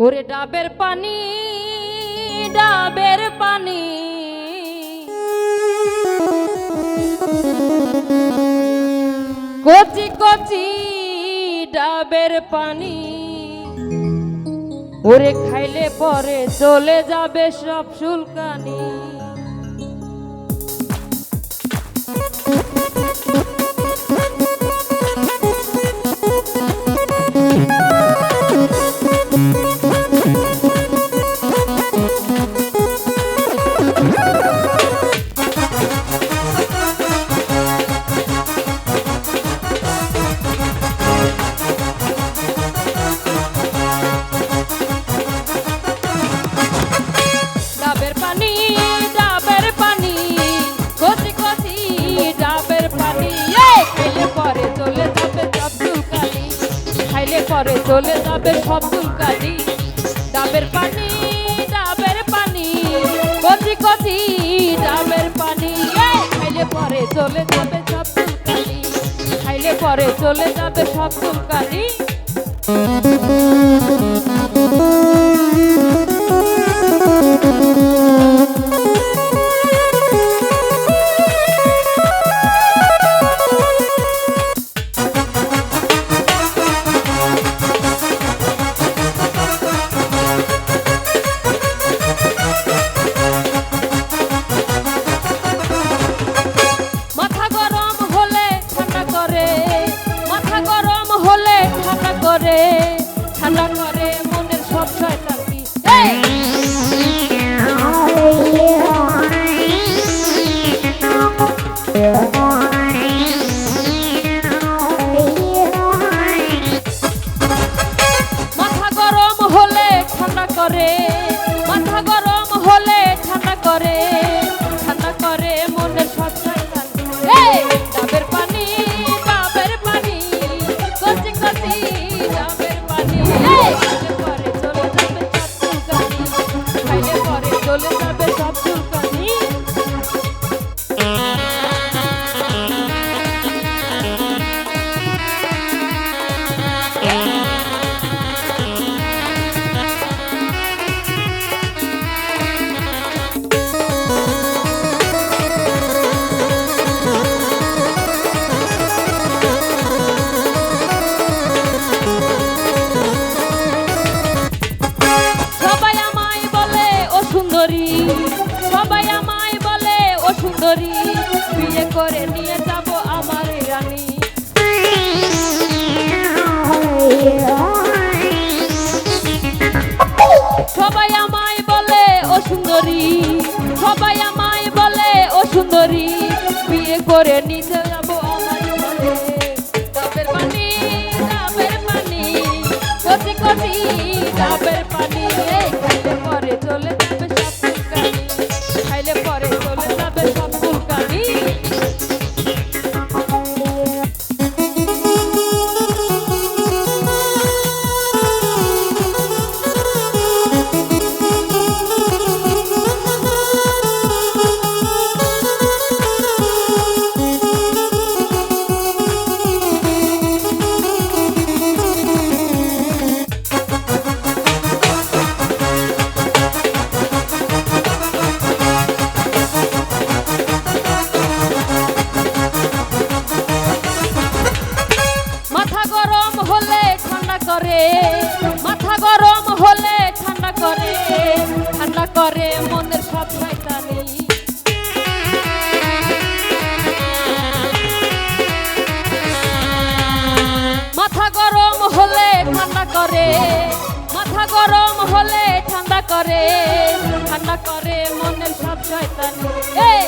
ওরে ডাবের পানি ডাবের পানি। কচি কচি ডাবের পানি। ওরে খাইলে পরে চলে যাবে সব শুলকানি পরে চলে যাবে সব চুলকানি। ডাবের পানি ডাবের পানি, কচি কচি ডাবের পানি। খাইলে পরে চলে যাবে সব চুলকানি। খাইলে পরে চলে যাবে সব চুলকানি। পরে চলে যাবে সবাই আমায় বলে, ও সুন্দরী, বিয়ে করে নিয়ে যাব আমার রানী। সবাই আমায় বলে, ও সুন্দরী। সবাই আমায় বলে, ও সুন্দরী, বিয়ে করে নিতে ঠান্ডা করে মনের সব শয়তানি মাথা গরম হলে ঠান্ডা করে, মাথা গরম হলে ঠান্ডা করে ঠান্ডা করে মনের সব শয়তানি এই